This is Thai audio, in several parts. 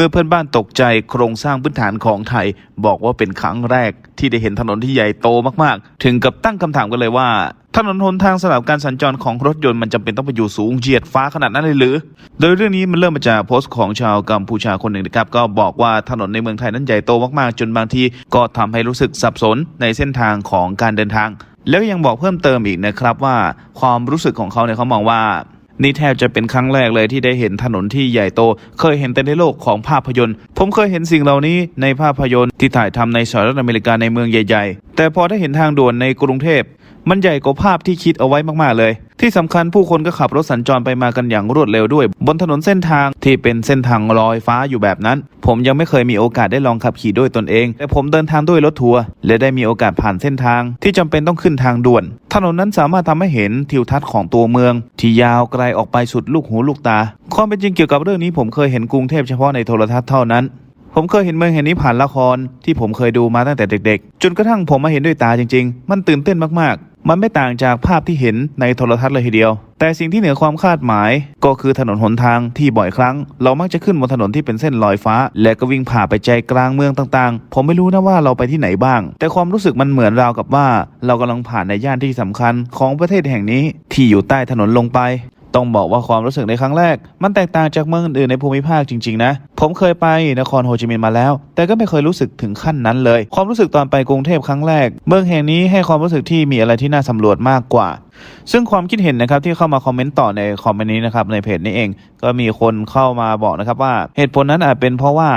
มื่อเพื่อนบ้านตกใจโครงสร้างพื้นฐานของไทย บอกว่าเป็นครั้งแรกที่ได้เห็นถนนที่ใหญ่โตมากๆ ถึงกับตั้งคำถามกันเลยว่าถนนหนทางสำหรับการสัญจรของรถยนต์มันจำเป็นต้องไปอยู่สูงเหยียดฟ้าขนาดนั้นเลยหรือ โดยเรื่องนี้มันเริ่มมาจากโพสต์ของชาวกัมพูชาคนหนึ่งนะครับ ก็บอกว่าถนนในเมืองไทยนั้นใหญ่โตมากๆ จนบางทีก็ทำให้รู้สึกสับสนในเส้นทางของการเดินทาง แล้วยังบอกเพิ่มเติมอีกนะครับว่าความรู้สึกของเขาเนี่ยเขามองว่า นี่แทบจะเป็นครั้งแรกเลยที่ได้เห็นถนนที่ใหญ่โต เคยเห็นแต่ในโลกของภาพยนตร์ ผมเคยเห็นสิ่งเหล่านี้ในภาพยนตร์ที่ถ่ายทำในสหรัฐอเมริกาในเมืองใหญ่ ๆ แต่พอได้เห็นทางด่วนในกรุงเทพ มันใหญ่กว่าภาพที่คิดเอาไว้มากๆเลย ที่สำคัญผู้คนก็ขับรถสัญจรไปมากันอย่างรวดเร็วด้วย บนถนนเส้นทางที่เป็นเส้นทางลอยฟ้าอยู่แบบนั้น ผมยังไม่เคยมีโอกาสได้ลองขับขี่ด้วยตนเอง แต่ผมเดินทางด้วยรถทัวร์และได้มีโอกาสผ่านเส้นทาง ที่จำเป็นต้องขึ้นทางด่วน ถนนนั้นสามารถทำให้เห็นทิวทัศน์ของตัวเมือง ที่ยาวไกลออกไปสุดลูกหูลูกตาความเป็นจริงเกี่ยวกับเรื่องนี้ผมเคยเห็นกรุงเทพเฉพาะในโทรทัศน์เท่านั้นผมเคยเห็นเมืองแห่งนี้ผ่านละครที่ผมเคยดูมาตั้งแต่เด็กๆ จนกระทั่งผมมาเห็นด้วยตาจริงๆ มันตื่นเต้นมาก มันไม่ต่างจากภาพที่เห็นในโทรทัศน์เลยทีเดียว แต่สิ่งที่เหนือความคาดหมาย ก็คือถนนหนทางที่บ่อยครั้ง เรามักจะขึ้นบนถนนที่เป็นเส้นลอยฟ้า และก็วิ่งผ่าไปใจกลางเมืองต่างๆ ผมไม่รู้นะว่าเราไปที่ไหนบ้าง แต่ความรู้สึกมันเหมือนราวกับว่า เรากำลังผ่านในย่านที่สำคัญของประเทศแห่งนี้ที่อยู่ใต้ถนนลงไป ต้องบอกว่าความรู้สึกในครั้งแรก มันแตกต่างจากเมืองอื่นในภูมิภาคจริงๆนะ ผมเคยไปนครโฮจิมินห์มาแล้ว แต่ก็ไม่เคยรู้สึกถึงขั้นนั้นเลย ความรู้สึกตอนไปกรุงเทพครั้งแรก เมืองแห่งนี้ให้ความรู้สึกที่มีอะไรที่น่าสำรวจมากกว่า ซึ่งความคิดเห็นนะครับที่เข้ามาคอมเมนต์ต่อในคอมเมนต์นี้นะครับในเพจนี้เอง ก็มีคนเข้ามาบอกนะครับว่าเหตุผลนั้นอาจเป็นเพราะว่า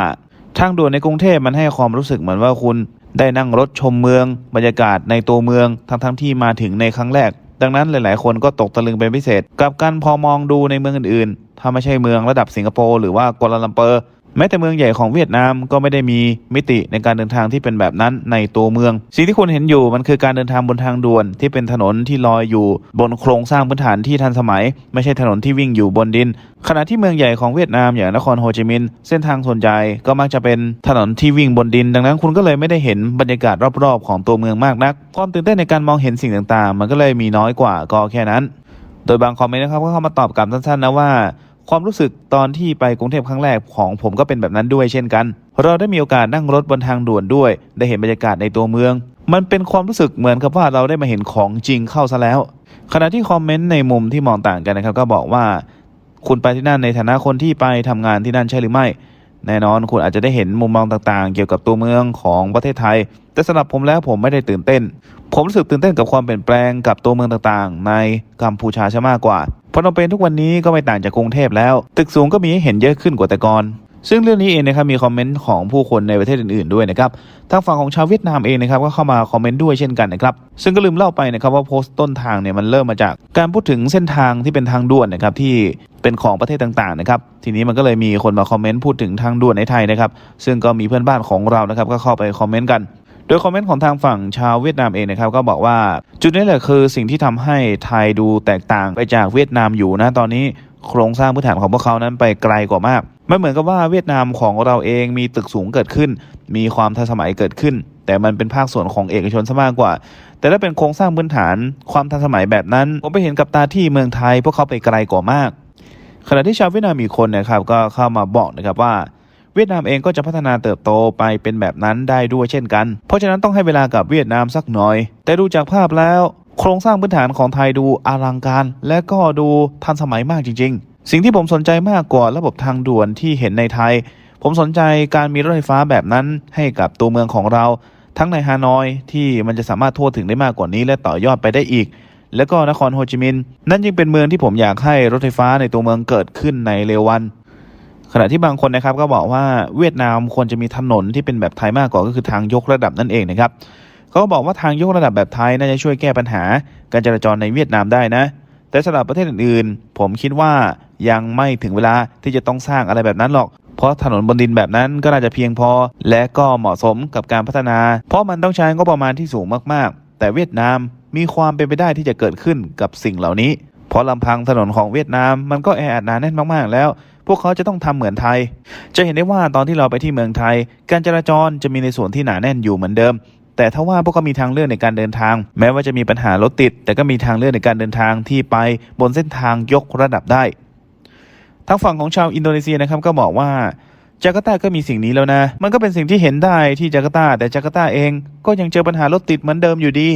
ทางด่วนในกรุงเทพมันให้ความรู้สึกเหมือนว่าคุณได้นั่งรถชมเมือง บรรยากาศในตัวเมือง ทั้งๆที่มาถึงในครั้งแรก ดังนั้นหลาย ๆ คนก็ตกตะลึงเป็นพิเศษ กับการพอมองดูในเมืองอื่น ๆ ถ้าไม่ใช่เมืองระดับสิงคโปร์หรือว่ากัวลาลัมเปอร์ แม้แต่เมืองใหญ่ของเวียดนามก็ไม่ได้มีมิติในการเดินทางที่เป็นแบบนั้นในตัวเมือง สิ่งที่คุณเห็นอยู่มันคือการเดินทางบนทางด่วน ที่เป็นถนนที่ลอยอยู่บนโครงสร้างพื้นฐานที่ทันสมัย ไม่ใช่ถนนที่วิ่งอยู่บนดิน ขณะที่เมืองใหญ่ของเวียดนามอย่างนครโฮจิมินห์เส้นทางส่วนใหญ่ก็มักจะเป็นถนนที่วิ่งบนดิน ดังนั้นคุณก็เลยไม่ได้เห็นบรรยากาศรอบๆ ของตัวเมืองมากนักความตื่นเต้นในการมองเห็นสิ่งต่างๆ มันก็เลยมีน้อยกว่าก็แค่นั้น โดยบางคอมเมนต์นะครับก็เข้ามาตอบกลับสั้นๆนะว่า ความรู้สึกตอนที่ไปกรุงเทพครั้งแรกของผมก็เป็นแบบนั้นด้วยเช่นกัน เราได้มีโอกาสนั่งรถบนทางด่วนด้วย ได้เห็นบรรยากาศในตัวเมือง มันเป็นความรู้สึกเหมือนกับว่าเราได้มาเห็นของจริงเข้าซะแล้ว ขณะที่คอมเมนต์ในมุมที่มองต่างกันนะครับก็บอกว่า คุณไปที่นั่นในฐานะคนที่ไปทำงานที่นั่นใช่หรือไม่ แน่นอนคุณอาจจะได้เห็นมุมมองต่างๆ เกี่ยวกับตัวเมืองของประเทศไทย แต่สำหรับผมแล้วผมไม่ได้ตื่นเต้น ผมรู้สึกตื่นเต้นกับความเปลี่ยนแปลงกับตัวเมืองต่างๆ ในกัมพูชาช่มากกว่าพนมเปญทุกวันนี้ก็ไม่ต่างจากกรุงเทพแล้ว ตึกสูงก็มีให้เห็นเยอะขึ้นกว่าแต่ก่อน ซึ่งเรื่องนี้เองนะครับมีคอมเมนต์ของผู้คนในประเทศอื่นๆด้วยนะครับทางฝั่งของชาวเวียดนามเองนะครับก็เข้ามาคอมเมนต์ด้วยเช่นกันนะครับซึ่งก็ลืมเล่าไปนะครับว่าโพสต์ต้นทางเนี่ยมันเริ่มมาจากการพูดถึงเส้นทางที่เป็นทางด่วนนะครับที่เป็นของประเทศต่างๆนะครับทีนี้มันก็เลยมีคนมาคอมเมนต์พูดถึงทางด่วนในไทยนะครับซึ่งก็มีเพื่อนบ้านของเรานะครับก็เข้าไปคอมเมนต์กันโดยคอมเมนต์ของทางฝั่งชาวเวียดนามเองนะครับก็บอกว่าจุดนี้แหละคือสิ่งที่ทำให้ไทยดูแตกต่างไปจากเวียดนามอยู่นะตอนนี้ โครงสร้างพื้นฐานของพวกเขานั้นไปไกลกว่ามากไม่เหมือนกับว่าเวียดนามของเราเองมีตึกสูงเกิดขึ้น มีความทันสมัยเกิดขึ้น แต่มันเป็นภาคส่วนของเอกชนซะมากกว่า แต่ถ้าเป็นโครงสร้างพื้นฐานความทันสมัยแบบนั้น ผมไปเห็นกับตาที่เมืองไทย พวกเขาไปไกลกว่ามาก ขณะที่ชาวเวียดนามอีกคนนะครับก็เข้ามาบอกนะครับว่าเวียดนามเองก็จะพัฒนาเติบโตไปเป็นแบบนั้นได้ด้วยเช่นกัน เพราะฉะนั้นต้องให้เวลากับเวียดนามสักหน่อย แต่ดูจากภาพแล้ว โครงสร้างพื้นฐานของไทยดูอลังการ และก็ดูทันสมัยมากจริง ๆ สิ่งที่ผมสนใจมากกว่าระบบทางด่วนที่เห็นในไทย ผมสนใจการมีรถไฟฟ้าแบบนั้นให้กับตัวเมืองของเรา ทั้งในฮานอยที่มันจะสามารถทั่วถึงได้มากกว่านี้และต่อยอดไปได้อีก แล้วก็นครโฮจิมินห์นั่นยิ่งเป็นเมืองที่ผมอยากให้รถไฟฟ้าในตัวเมืองเกิดขึ้นในเร็ววันขณะที่บางคนนะครับก็บอกว่าเวียดนามควรจะมีถนนที่เป็นแบบไทยมากกว่าก็คือทางยกระดับนั่นเองนะครับ เขาบอกว่าทางยกระดับแบบไทยน่าจะช่วยแก้ปัญหา การจราจรในเวียดนามได้นะ แต่สำหรับประเทศอื่นๆ ผมคิดว่ายังไม่ถึงเวลาที่จะต้องสร้างอะไรแบบนั้นหรอก เพราะถนนบนดินแบบนั้นก็น่าจะเพียงพอ และก็เหมาะสมกับการพัฒนา เพราะมันต้องใช้งบประมาณที่สูงมากๆ แต่เวียดนามมีความเป็นไปได้ที่จะเกิดขึ้นกับสิ่งเหล่านี้ เพราะลำพังถนนของเวียดนามมันก็แออัดหนาแน่นมากๆแล้วพวกเขาจะต้องทำเหมือนไทย จะเห็นได้ว่าตอนที่เราไปที่เมืองไทย การจราจรจะมีในส่วนที่หนาแน่นอยู่เหมือนเดิม แต่ถ้าว่าพวกเขามีทางเลือกในการเดินทาง แม้ว่าจะมีปัญหารถติด แต่ก็มีทางเลือกในการเดินทางที่ไปบนเส้นทางยกระดับได้ทางฝั่งของชาวอินโดนีเซียนะครับก็บอกว่าจาการ์ตาก็มีสิ่งนี้แล้วนะ มันก็เป็นสิ่งที่เห็นได้ที่จาการ์ตา แต่จาการ์ตาเองก็ยังเจอปัญหารถติดเหมือนเดิมอยู่ดี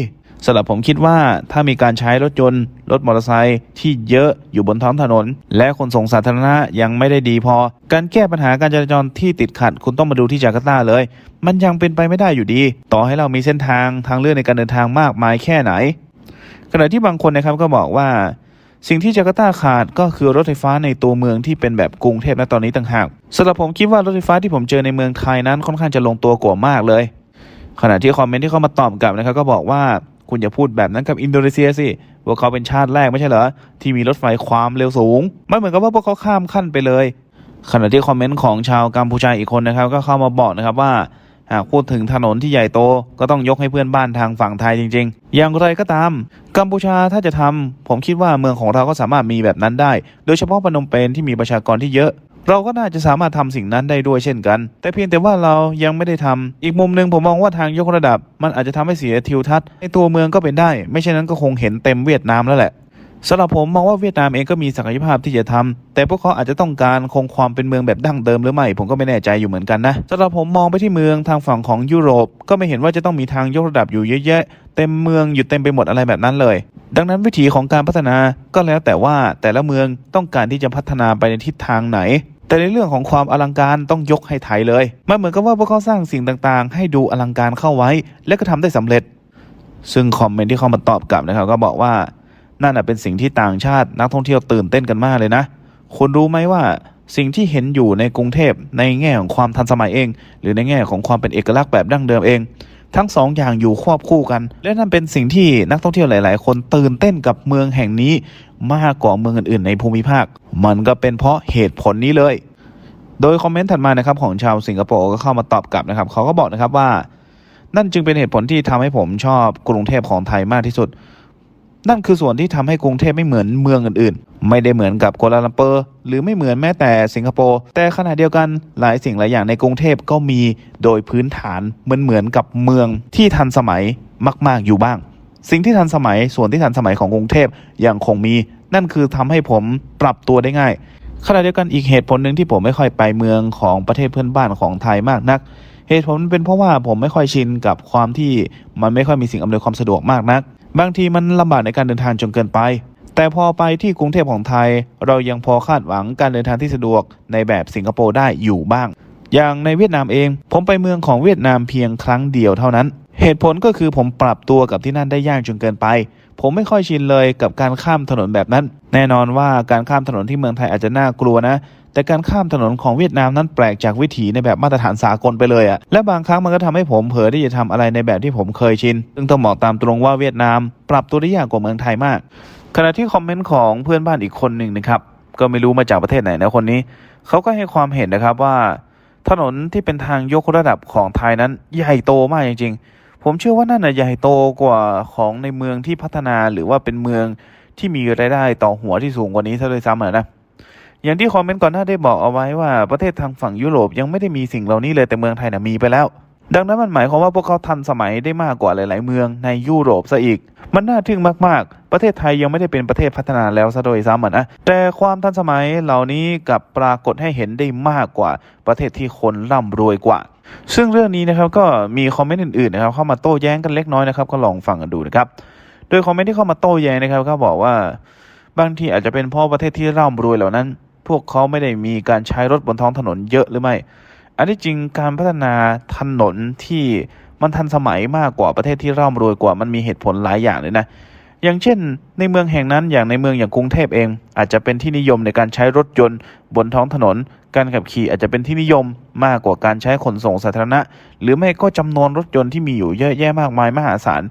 สำหรับผมคิดว่าถ้ามีการใช้รถยนต์ รถมอเตอร์ไซค์ที่เยอะอยู่บนท้องถนน และขนส่งสาธารณะยังไม่ได้ดีพอ การแก้ปัญหาการจราจรที่ติดขัด คุณต้องมาดูที่จาการ์ตาเลย มันยังเป็นไปไม่ได้อยู่ดี ต่อให้เรามีเส้นทางทางเลือกในการเดินทางมากมายแค่ไหนขณะที่บางคนนะครับก็บอกว่า สิ่งที่จาการ์ตาขาดก็คือรถไฟฟ้าในตัวเมืองที่เป็นแบบกรุงเทพณตอนนี้ต่างหากสำหรับผมคิดว่ารถไฟฟ้าที่ผมเจอในเมืองไทยนั้นค่อนข้างจะลงตัวกว่ามากเลย ขณะที่คอมเมนต์ที่เขามาตอบกลับนะครับก็บอกว่าคุณอย่าพูดแบบนั้นกับอินโดนีเซียสิ ว่าเขาเป็นชาติแรกไม่ใช่เหรอ ที่มีรถไฟความเร็วสูง ไม่เหมือนกับว่าพวกเขาข้ามขั้นไปเลย ขณะที่คอมเมนต์ของชาวกัมพูชาอีกคนนะครับ ก็เข้ามาบอกนะครับว่าหากพูดถึงถนนที่ใหญ่โตก็ต้องยกให้เพื่อนบ้านทางฝั่งไทยจริง ๆ อย่างไรก็ตาม กัมพูชาถ้าจะทำผมคิดว่าเมืองของเราก็สามารถมีแบบนั้นได้ โดยเฉพาะพนมเปญที่มีประชากรที่เยอะ เราก็น่าจะสามารถทำสิ่งนั้นได้ด้วยเช่นกัน แต่เพียงแต่ว่าเรายังไม่ได้ทำอีกมุมหนึ่งผมมองว่าทางยกระดับ มันอาจจะทำให้เสียทิวทัศน์ในตัวเมืองก็เป็นได้ ไม่เช่นนั้นก็คงเห็นเต็มเวียดนามแล้วแหละสำหรับผมมองว่าเวียดนามเองก็มีศักยภาพที่จะทำแต่พวกเขาอาจจะต้องการคงความเป็นเมืองแบบดั้งเดิมหรือไม่ ผมก็ไม่แน่ใจอยู่เหมือนกันนะสำหรับผมมองไปที่เมืองทางฝั่งของยุโรป ก็ไม่เห็นว่าจะต้องมีทางยกระดับอยู่เยอะแยะเต็มเมืองอยู่เต็มไปหมดอะไรแบบนั้นเลย ดังนั้นวิถีของการพัฒนาก็แล้วแต่ว่าแต่ละเมืองต้องการที่จะพัฒนาไปในทิศทางไหน แต่ในเรื่องของความอลังการต้องยกให้ไทยเลยมันเหมือนกับว่าพวกเขาสร้างสิ่งต่างๆ ให้ดูอลังการเข้าไว้ และก็ทำได้สำเร็จ ซึ่งคอมเมนต์ที่เขามาตอบกลับนะครับก็บอกว่านั่นนะเป็นสิ่งที่ต่างชาตินักท่องเที่ยวตื่นเต้นกันมากเลยนะคุณรู้ไหมว่าสิ่งที่เห็นอยู่ในกรุงเทพในแง่ของความทันสมัยเอง หรือในแง่ของความเป็นเอกลักษณ์แบบดั้งเดิมเอง ทั้งสองอย่างอยู่ควบคู่กัน และนั่นเป็นสิ่งที่นักท่องเที่ยวหลาย ๆ คนตื่นเต้นกับเมืองแห่งนี้มากกว่าเมืองอื่น ๆ ในภูมิภาค มันก็เป็นเพราะเหตุผลนี้เลย โดยคอมเมนต์ถัดมานะครับของชาวสิงคโปร์ก็เข้ามาตอบกลับนะครับเขาก็บอกนะครับว่า นั่นจึงเป็นเหตุผลที่ทำให้ผมชอบกรุงเทพของไทยมากที่สุด นั่นคือส่วนที่ทำให้กรุงเทพไม่เหมือนเมืองอื่นๆ ไม่ได้เหมือนกับกัวลาลัมเปอร์ หรือไม่เหมือนแม้แต่สิงคโปร์ แต่ขณะเดียวกันหลายสิ่งหลายอย่างในกรุงเทพก็มีโดยพื้นฐานเหมือนเหมือนกับเมืองที่ทันสมัยมาก ๆอยู่บ้าง สิ่งที่ทันสมัยส่วนที่ทันสมัยของกรุงเทพยังคงมี นั่นคือทำให้ผมปรับตัวได้ง่ายขณะเดียวกันอีกเหตุผลหนึ่งที่ผมไม่ค่อยไปเมืองของประเทศเพื่อนบ้านของไทยมากนัก เหตุผลเป็นเพราะว่าผมไม่ค่อยชินกับความที่มันไม่ค่อยมีสิ่งอำนวยความสะดวกมากนัก บางทีมันลำบากในการเดินทางจนเกินไป แต่พอไปที่กรุงเทพของไทย เรายังพอคาดหวังการเดินทางที่สะดวกในแบบสิงคโปร์ได้อยู่บ้าง อย่างในเวียดนามเอง ผมไปเมืองของเวียดนามเพียงครั้งเดียวเท่านั้น เหตุผลก็คือผมปรับตัวกับที่นั่นได้ยากจนเกินไป ผมไม่ค่อยชินเลยกับการข้ามถนนแบบนั้น แน่นอนว่าการข้ามถนนที่เมืองไทยอาจจะน่ากลัวนะ แต่การข้ามถนนของเวียดนามนั้นแปลกจากวิถีในแบบมาตรฐานสากลไปเลยอะและบางครั้งมันก็ทำให้ผมเผลอที่จะทำอะไรในแบบที่ผมเคยชิน ซึ่งต้องบอกตามตรงว่าเวียดนาม ปรับตัวได้ยากกว่าเมืองไทยมาก ขณะที่คอมเมนต์ของเพื่อนบ้านอีกคนหนึ่งนะครับก็ไม่รู้มาจากประเทศไหนนะคนนี้เขาก็ให้ความเห็นนะครับว่า ถนนที่เป็นทางยกระดับของไทยนั้นใหญ่โตมากจริง ๆ ผมเชื่อว่านั่นนะใหญ่โตกว่าของในเมืองที่พัฒนาหรือว่าเป็นเมืองที่มีรายได้ต่อหัวที่สูงกว่านี้ซะเลยซ้ำอะนะ อย่างที่คอมเมนต์ก่อนหน้าได้บอกเอาไว้ว่าประเทศทางฝั่งยุโรปยังไม่ได้มีสิ่งเหล่านี้เลยแต่เมืองไทยน่ะมีไปแล้ว ดังนั้นมันหมายความว่าพวกเขาทันสมัยได้มากกว่าหลาย ๆ เมืองในยุโรปซะอีก มันน่าทึ่งมากๆ ประเทศไทยยังไม่ได้เป็นประเทศพัฒนาแล้วซะโดยซ้ำอะนะแต่ความทันสมัยเหล่านี้กับปรากฏให้เห็นได้มากกว่าประเทศที่คนร่ำรวยกว่า ซึ่งเรื่องนี้นะครับก็มีคอมเมนต์อื่น ๆ นะครับเข้ามาโต้แย้งกันเล็กน้อยนะครับก็ลองฟังกันดูนะครับโดยคอมเมนต์ที่เข้ามาโต้แย้งนะครับก็บอกว่าบางทีอาจจะเป็นเพราะประเทศที่ร่ำรวยเหล่านั้น พวกเขาไม่ได้มีการใช้รถบนท้องถนนเยอะหรือไม่ อันที่จริงการพัฒนาถนนที่มันทันสมัยมากกว่าประเทศที่ร่ำรวยกว่ามันมีเหตุผลหลายอย่างเลยนะ อย่างเช่น ในเมืองแห่งนั้นอย่างในเมืองอย่างกรุงเทพเอง อาจจะเป็นที่นิยมในการใช้รถยนต์บนท้องถนน การขับขี่อาจจะเป็นที่นิยมมากกว่าการใช้ขนส่งสาธารณะ หรือไม่ก็จำนวนรถยนต์ที่มีอยู่เยอะแยะมากมายมหาศาล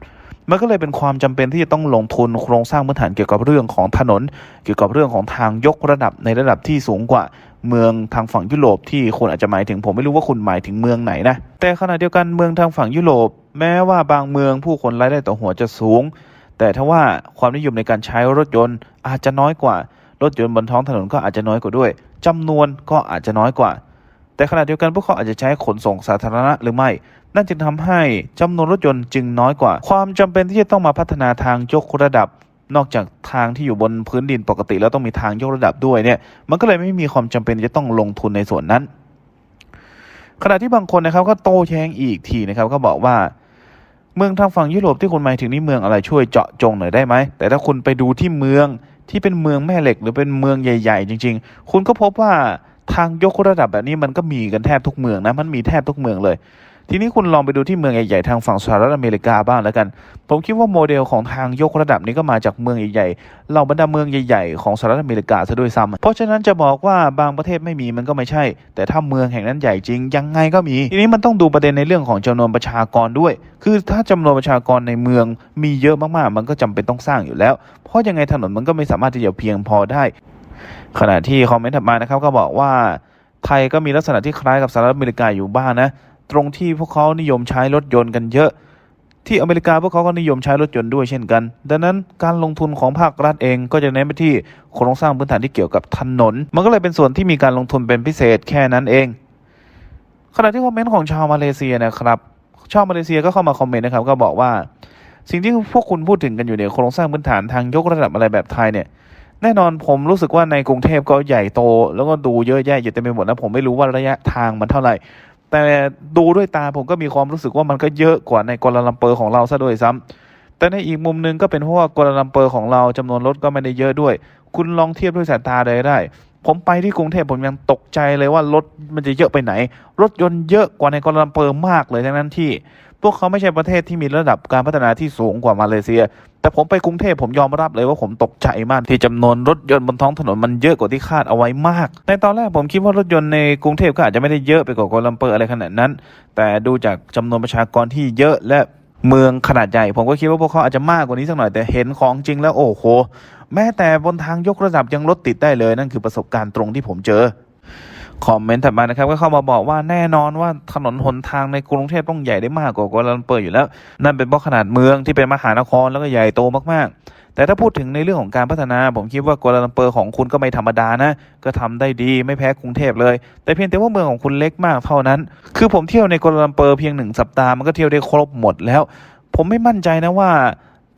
มันก็เลยเป็นความจำเป็นที่จะต้องลงทุนโครงสร้างพื้นฐานเกี่ยวกับเรื่องของถนน เกี่ยวกับเรื่องของทางยกระดับในระดับที่สูงกว่าเมืองทางฝั่งยุโรปที่คุณอาจจะหมายถึงผมไม่รู้ว่าคุณหมายถึงเมืองไหนนะ แต่ขณะเดียวกันเมืองทางฝั่งยุโรป แม้ว่าบางเมืองผู้คนรายได้ต่อหัวจะสูง แต่ถ้าว่าความนิยมในการใช้รถยนต์อาจจะน้อยกว่า รถยนต์บนท้องถนนก็อาจจะน้อยกว่าด้วยจำนวนก็อาจจะน้อยกว่า แต่ขณะเดียวกันพวกเขาอาจจะใช้ขนส่งสาธารณะหรือไม่ นั่นจึงทำให้จำนวนรถยนต์จึงน้อยกว่า ความจำเป็นที่จะต้องมาพัฒนาทางยกระดับ นอกจากทางที่อยู่บนพื้นดินปกติ แล้วต้องมีทางยกระดับด้วยเนี่ย มันก็เลยไม่มีความจำเป็นจะต้องลงทุนในส่วนนั้น ขณะที่บางคนนะครับก็โต้แย้งอีกทีนะครับ ก็บอกว่าเมืองทางฝั่งยุโรปที่คุณหมายถึงนี่เมืองอะไรช่วยเจาะจงหน่อยได้ไหม แต่ถ้าคุณไปดูที่เมืองที่เป็นเมืองแม่เหล็ก หรือเป็นเมืองใหญ่ ๆ จริง ๆ คุณก็พบว่าทางยกระดับแบบนี้มันก็มีกันแทบทุกเมืองนะมันมีแทบทุกเมืองเลย ทีนี้คุณลองไปดูที่เมืองใหญ่ๆทางฝั่งสหรัฐอเมริกาบ้างแล้วกัน ผมคิดว่าโมเดลของทางยกระดับนี้ก็มาจากเมืองใหญ่ๆเหล่าบรรดาเมืองใหญ่ๆของสหรัฐอเมริกาซะด้วยซ้ำเพราะฉะนั้นจะบอกว่าบางประเทศไม่มีมันก็ไม่ใช่ แต่ถ้าเมืองแห่งนั้นใหญ่จริงยังไงก็มี ทีนี้มันต้องดูประเด็นในเรื่องของจำนวนประชากรด้วย คือถ้าจำนวนประชากรในเมืองมีเยอะมากๆ มันก็จำเป็นต้องสร้างอยู่แล้ว เพราะยังไงถนนมันก็ไม่สามารถที่จะเพียงพอได้ ขณะที่คอมเมนต์ถัดมานะครับก็บอกว่าไทยก็มีลักษณะที่คล้ายกับสหรัฐอเมริกาอยู่บ้างนะ ตรงที่พวกเขานิยมใช้รถยนต์กันเยอะ ที่อเมริกาพวกเขาก็นิยมใช้รถยนต์ด้วยเช่นกัน ดังนั้นการลงทุนของภาครัฐเองก็จะเน้นไปที่โครงสร้างพื้นฐานที่เกี่ยวกับถนน มันก็เลยเป็นส่วนที่มีการลงทุนเป็นพิเศษแค่นั้นเอง ขณะที่คอมเมนต์ของชาวมาเลเซียนะครับ ชาวมาเลเซียก็เข้ามาคอมเมนต์นะครับ ก็บอกว่า สิ่งที่พวกคุณพูดถึงกันอยู่เนี่ยโครงสร้างพื้นฐานทางยกระดับอะไรแบบไทยเนี่ยแน่นอนผมรู้สึกว่าในกรุงเทพก็ใหญ่โต แล้วก็ดูเยอะแยะอยู่เต็มไปหมดนะผมไม่รู้ว่าระยะทางมันเท่าไหร่ แต่ดูด้วยตาผมก็มีความรู้สึกว่ามันก็เยอะกว่าในกัวลาลัมเปอร์ของเราซะด้วยซ้ำแต่ในอีกมุมหนึงก็เป็นเพราะว่ากัวลาลัมเปอร์ของเราจำนวนรถก็ไม่ได้เยอะด้วย คุณลองเทียบด้วยสายตาได้ได้ผมไปที่กรุงเทพผมยังตกใจเลยว่ารถมันจะเยอะไปไหน รถยนต์เยอะกว่าในกัวลาลัมเปอร์มากเลยทั้งนั้นที่ พวกเขาไม่ใช่ประเทศที่มีระดับการพัฒนาที่สูงกว่ามาเลเซีย แต่ผมไปกรุงเทพผมยอมรับเลยว่าผมตกใจมากที่จำนวนรถยนต์บนท้องถนนมันเยอะกว่าที่คาดเอาไว้มาก ในตอนแรกผมคิดว่ารถยนต์ในกรุงเทพก็อาจจะไม่ได้เยอะไปกว่ากัวลาลัมเปอร์อะไรขนาดนั้น แต่ดูจากจำนวนประชากรที่เยอะและเมืองขนาดใหญ่ ผมก็คิดว่าพวกเขาอาจจะมากกว่านี้สักหน่อยแต่เห็นของจริงแล้วโอ้โห แม้แต่บนทางยกระดับยังรถติดได้เลยนั่นคือประสบการณ์ตรงที่ผมเจอ คอมเมนต์ถัดมานะครับก็เข้ามาบอกว่าแน่นอนว่าถนนหนทางในกรุงเทพต้องใหญ่ได้มากกว่ากัวลาลัมเปอร์อยู่แล้ว นั่นเป็นเพราะขนาดเมืองที่เป็นมหานครแล้วก็ใหญ่โตมากๆ แต่ถ้าพูดถึงในเรื่องของการพัฒนา ผมคิดว่ากัวลาลัมเปอร์ของคุณก็ไม่ธรรมดานะ ก็ทำได้ดีไม่แพ้กรุงเทพเลย แต่เพียงแต่ว่าเมืองของคุณเล็กมากเท่านั้น คือผมเที่ยวในกัวลาลัมเปอร์เพียงหนึ่งสัปดาห์มันก็เที่ยวได้ครบหมดแล้ว ผมไม่มั่นใจนะว่า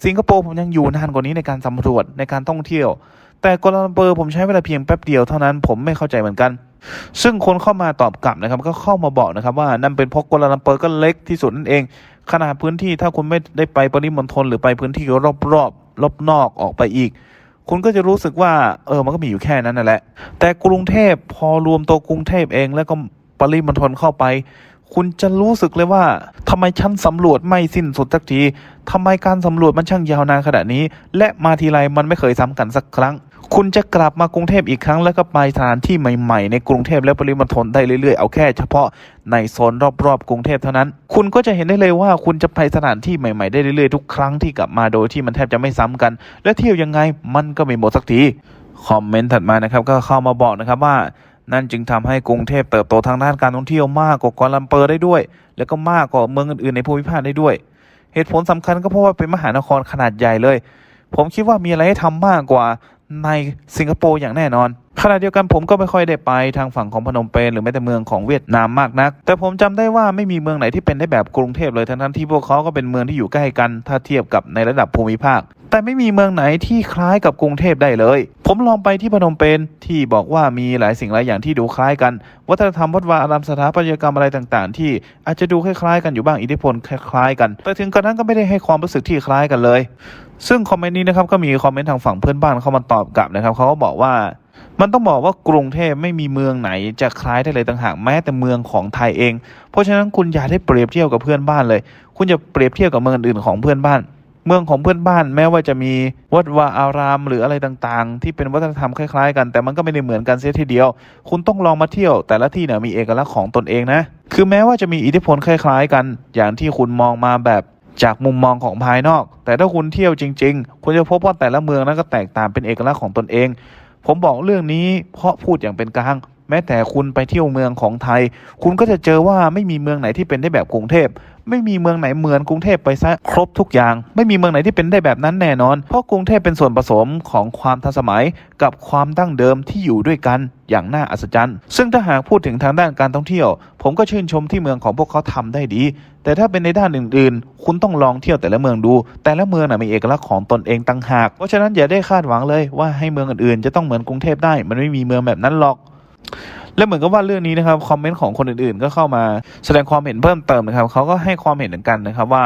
สิงคโปร์ผมยังอยู่นานกว่านี้ในการสำรวจในการท่องเที่ยว แต่กัวลาลัมเปอร์ผมใช้เวลาเพียงแป๊บเดียวเท่านั้นผมไม่เข้าใจเหมือนกัน ซึ่งคนเข้ามาตอบกลับนะครับ ก็เข้ามาบอกนะครับว่านั่นเป็นเพราะกัวลาลัมเปอร์ก็เล็กที่สุดนั่นเอง ขนาดพื้นที่ถ้าคุณไม่ได้ไปปริมณฑลหรือไปพื้นที่รอบๆรอบรอบนอกออกไปอีก คุณก็จะรู้สึกว่าเออมันก็มีอยู่แค่นั้นนั่นแหละ แต่กรุงเทพพอรวมตัวกรุงเทพเองแล้วก็ปริมณฑลเข้าไป คุณจะรู้สึกเลยว่าทำไมชั้นสำรวจไม่สิ้นสุดสักทีทำไมการสำรวจมันช่างยาวนานขนาดนี้ และมาทีไรมันไม่เคยซ้ำกันสักครั้ง คุณจะกลับมากรุงเทพอีกครั้งแล้วก็ไปสถานที่ใหม่ๆ ในกรุงเทพและปริมณฑลได้เรื่อยๆ เอาแค่เฉพาะในโซนรอบๆ กรุงเทพเท่านั้น คุณก็จะเห็นได้เลยว่าคุณจะไปสถานที่ใหม่ๆ ได้เรื่อยๆ ทุกครั้งที่กลับมาโดยที่มันแทบจะไม่ซ้ำกัน และเที่ยวยังไงมันก็ไม่หมดสักที คอมเมนต์ถัดมานะครับก็เข้ามาบอกนะครับว่า นั่นจึงทำให้กรุงเทพเติบโตทางด้านการท่องเที่ยวมากกว่ากัวลาลัมเปอร์ได้ด้วย แล้วก็มากกว่าเมืองอื่นๆในภูมิภาคได้ด้วย เหตุผลสำคัญก็เพราะว่าเป็นมหานครขนาดใหญ่เลย ผมคิดว่ามีอะไรให้ทำมากกว่าในสิงคโปร์อย่างแน่นอน ขณะเดียวกันผมก็ไม่ค่อยได้ไปทางฝั่งของพนมเปญหรือแม้แต่เมืองของเวียดนามมากนัก แต่ผมจำได้ว่าไม่มีเมืองไหนที่เป็นได้แบบกรุงเทพเลยทั้งนั้นที่พวกเขาก็เป็นเมืองที่อยู่ใกล้กัน ถ้าเทียบกับในระดับภูมิภาค แต่ไม่มีเมืองไหนที่คล้ายกับกรุงเทพได้เลย ผมลองไปที่พนมเปญที่บอกว่ามีหลายสิ่งหลายอย่างที่ดูคล้ายกัน วัฒนธรรมวัดวาอารามสถาปัตยกรรมอะไรต่างๆ ที่อาจจะดูคล้ายๆกันอยู่บ้างอิทธิพลคล้ายๆกัน แต่ถึงกระนั้นก็ไม่ได้ให้ความรู้สึกที่คล้ายกันเลย ซึ่งคอมเมนต์นี้นะครับก็มีคอมเมนต์ทางฝั่งเพื่อนบ้านเข้ามาตอบกลับนะครับเขาก็บอกว่ามันต้องบอกว่ากรุงเทพไม่มีเมืองไหนจะคล้ายได้เลยต่างหากแม้แต่เมืองของไทยเอง เพราะฉะนั้นคุณอย่าได้เปรียบเทียบกับเพื่อนบ้านเลย คุณจะเปรียบเทียบกับเมืองอื่นของเพื่อนบ้าน เมืองของเพื่อนบ้านแม้ว่าจะมีวัดวาอาราม หรืออะไรต่างๆ ที่เป็นวัฒนธรรมคล้ายๆ กัน แต่มันก็ไม่ได้เหมือนกันเสียทีเดียว คุณต้องลองมาเที่ยว แต่ละที่เนี่ยมีเอกลักษณ์ของตนเองนะ คือแม้ว่าจะมีอิทธิพลคล้าย ๆ กัน อย่างที่คุณมองมาแบบจากมุมมองของภายนอก แต่ถ้าคุณเที่ยวจริง ๆ คุณจะพบว่าแต่ละเมืองนั้นก็แตกต่างเป็นเอกลักษณ์ของตนเอง ผมบอกเรื่องนี้เพราะพูดอย่างเป็นกลางแม้แต่คุณไปเที่ยวเมืองของไทย คุณก็จะเจอว่าไม่มีเมืองไหนที่เป็นได้แบบกรุงเทพ ไม่มีเมืองไหนเหมือนกรุงเทพไปซะครบทุกอย่าง ไม่มีเมืองไหนที่เป็นได้แบบนั้นแน่นอน เพราะกรุงเทพเป็นส่วนผสมของความทันสมัยกับความดั้งเดิมที่อยู่ด้วยกันอย่างน่าอัศจรรย์ ซึ่งถ้าหากพูดถึงทางด้านการท่องเที่ยว ผมก็ชื่นชมที่เมืองของพวกเขาทำได้ดี แต่ถ้าเป็นในด้านอื่นๆ คุณต้องลองเที่ยวแต่ละเมืองดู แต่ละเมืองน่ะมีเอกลักษณ์ของตนเองต่างหาก เพราะฉะนั้นอย่าได้คาดหวังเลยว่าให้เมืองอื่นๆ จะต้องเหมือนกรุงเทพได้ มันไม่มีเมืองแบบนั้นหรอก และเหมือนกับว่าเรื่องนี้นะครับคอมเมนต์ของคนอื่นๆ ก็เข้ามาแสดงความเห็นเพิ่มเติมนะครับเขาก็ให้ความเห็นเหมือนกันนะครับว่า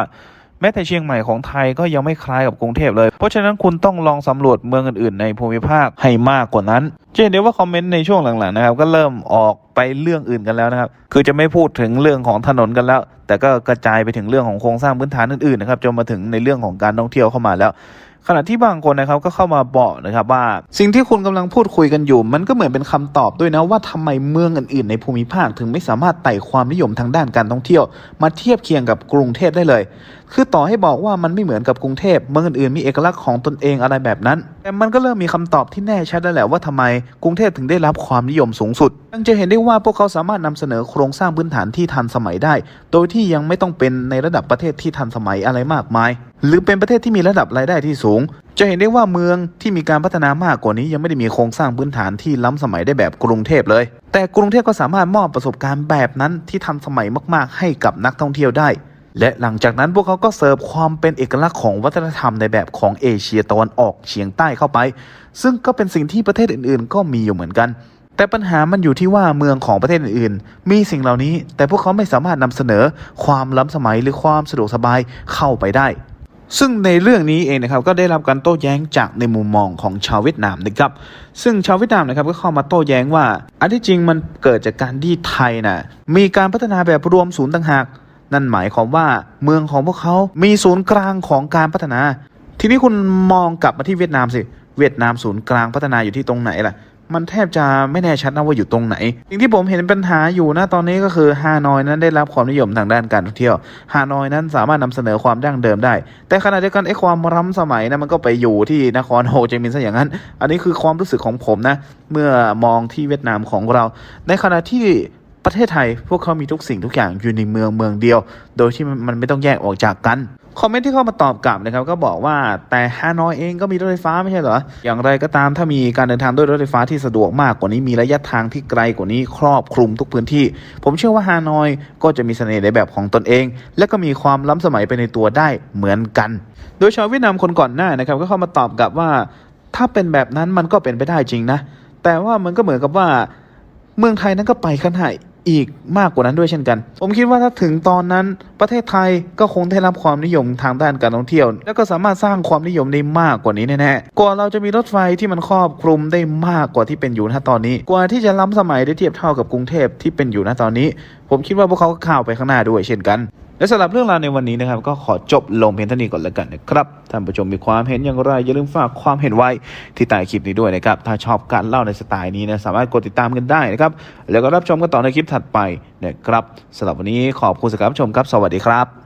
แม้แต่เชียงใหม่ของไทยก็ยังไม่คล้ายกับกรุงเทพเลย เพราะฉะนั้นคุณต้องลองสำรวจเมืองอื่นๆ ในภูมิภาคให้มากกว่านั้นจะเห็นได้ว่าคอมเมนต์ในช่วงหลังๆนะครับ ก็เริ่มออกไปเรื่องอื่นกันแล้วนะครับ คือจะไม่พูดถึงเรื่องของถนนกันแล้ว แต่ก็กระจายไปถึงเรื่องของโครงสร้างพื้นฐานอื่นๆนะครับ จนมาถึงในเรื่องของการท่องเที่ยวเข้ามาแล้ว ขณะที่บางคนนะครับก็เข้ามาบอกนะครับว่า สิ่งที่คุณกำลังพูดคุยกันอยู่ มันก็เหมือนเป็นคำตอบด้วยนะว่าทำไมเมืองอื่นๆ ในภูมิภาคถึงไม่สามารถไต่ความนิยมทางด้านการท่องเที่ยว มาเทียบเคียงกับกรุงเทพได้เลย คือต่อให้บอกว่ามันไม่เหมือนกับกรุงเทพเมืองอื่นๆมีเอกลักษณ์ของตนเองอะไรแบบนั้น แต่มันก็เริ่มมีคำตอบที่แน่ชัดแล้วแหละว่าทำไมกรุงเทพถึงได้รับความนิยมสูงสุดยังจะเห็นได้ว่าพวกเขาสามารถนำเสนอโครงสร้างพื้นฐานที่ทันสมัยได้ โดยที่ยังไม่ต้องเป็นในระดับประเทศที่ทันสมัยอะไรมากมาย หรือเป็นประเทศที่มีระดับรายได้ที่สูง จะเห็นได้ว่าเมืองที่มีการพัฒนามากกว่านี้ยังไม่ได้มีโครงสร้างพื้นฐานที่ล้ำสมัยได้แบบกรุงเทพเลย แต่กรุงเทพก็สามารถมอบประสบการณ์แบบนั้นที่ทันสมัยมาก ๆ ให้กับนักท่องเที่ยวได้ และหลังจากนั้นพวกเขาก็เสิร์ฟความเป็นเอกลักษณ์ของวัฒนธรรมในแบบของเอเชียตะวันออกเฉียงใต้เข้าไป ซึ่งก็เป็นสิ่งที่ประเทศอื่น ๆ ก็มีอยู่เหมือนกันแต่ปัญหามันอยู่ที่ว่าเมืองของประเทศอื่นๆ มีสิ่งเหล่านี้ แต่พวกเขาไม่สามารถนำเสนอความล้ำสมัยหรือความสะดวกสบายเข้าไปได้ ซึ่งในเรื่องนี้เองนะครับก็ได้รับการโต้แย้งจากในมุมมองของชาวเวียดนามนะครับซึ่งชาวเวียดนามนะครับก็เข้ามาโต้แย้งว่า อันที่จริงมันเกิดจากการที่ไทยนะมีการพัฒนาแบบรวมศูนย์ต่างหาก นั่นหมายความว่าเมืองของพวกเขามีศูนย์กลางของการพัฒนา ทีนี้คุณมองกลับมาที่เวียดนามสิเวียดนามศูนย์กลางพัฒนาอยู่ที่ตรงไหนล่ะ มันแทบจะไม่แน่ชัดนะว่าอยู่ตรงไหน สิ่งที่ผมเห็นปัญหาอยู่นะตอนนี้ก็คือฮานอยนั้นได้รับความนิยมทางด้านการท่องเที่ยว ฮานอยนั้นสามารถนำเสนอความดั้งเดิมได้ แต่ขณะเดียวกันไอ้ความร้ำสมัยนะมันก็ไปอยู่ที่นครโฮจิมินห์ซะอย่างนั้น อันนี้คือความรู้สึกของผมนะ เมื่อมองที่เวียดนามของเรา ในขณะที่ ประเทศไทยพวกเขามีทุกสิ่งทุกอย่างอยู่ในเมืองเมืองเดียว โดยที่มันไม่ต้องแยกออกจากกันคอมเมนต์ที่เข้ามาตอบกลับนะครับก็บอกว่าแต่ฮานอยเองก็มีรถไฟฟ้าไม่ใช่เหรอ อย่างไรก็ตามถ้ามีการเดินทางด้วยรถไฟฟ้าที่สะดวกมากกว่านี้มีระยะทางที่ไกลกว่านี้ครอบคลุมทุกพื้นที่ ผมเชื่อว่าฮานอยก็จะมีเสน่ห์ในแบบของตนเอง และก็มีความล้ำสมัยไปในตัวได้เหมือนกัน โดยชาวเวียดนามคนก่อนหน้านะครับก็เข้ามาตอบกลับว่า ถ้าเป็นแบบนั้นมันก็เป็นไปได้จริงนะ แต่ว่ามันก็เหมือนกับว่าเมืองไทยนั้นก็ไปข้างหน้า อีกมากกว่านั้นด้วยเช่นกัน ผมคิดว่าถ้าถึงตอนนั้นประเทศไทยก็คงได้รับความนิยมทางด้านการท่องเที่ยว และก็สามารถสร้างความนิยมได้มากกว่านี้แน่ๆกว่าเราจะมีรถไฟที่มันครอบคลุมได้มากกว่าที่เป็นอยู่ณตอนนี้ กว่าที่จะล้ำสมัยได้เทียบเท่ากับกรุงเทพที่เป็นอยู่ณตอนนี้ ผมคิดว่าพวกเขาก็ข่าวไปข้างหน้าด้วยเช่นกัน และสำหรับเรื่องราวในวันนี้นะครับ ก็ขอจบลงเพียงเท่านี้ก่อนแล้วกันนะครับท่านผู้ชมมีความเห็นอย่างไรอย่าลืมฝากความเห็นไว้ที่ใต้คลิปนี้ด้วยนะครับถ้าชอบการเล่าในสไตล์นี้นะสามารถกดติดตามกันได้นะครับแล้วก็รับชมกันต่อในคลิปถัดไปนะครับสำหรับวันนี้ขอบคุณสำหรับการรับชมครับ สวัสดีครับ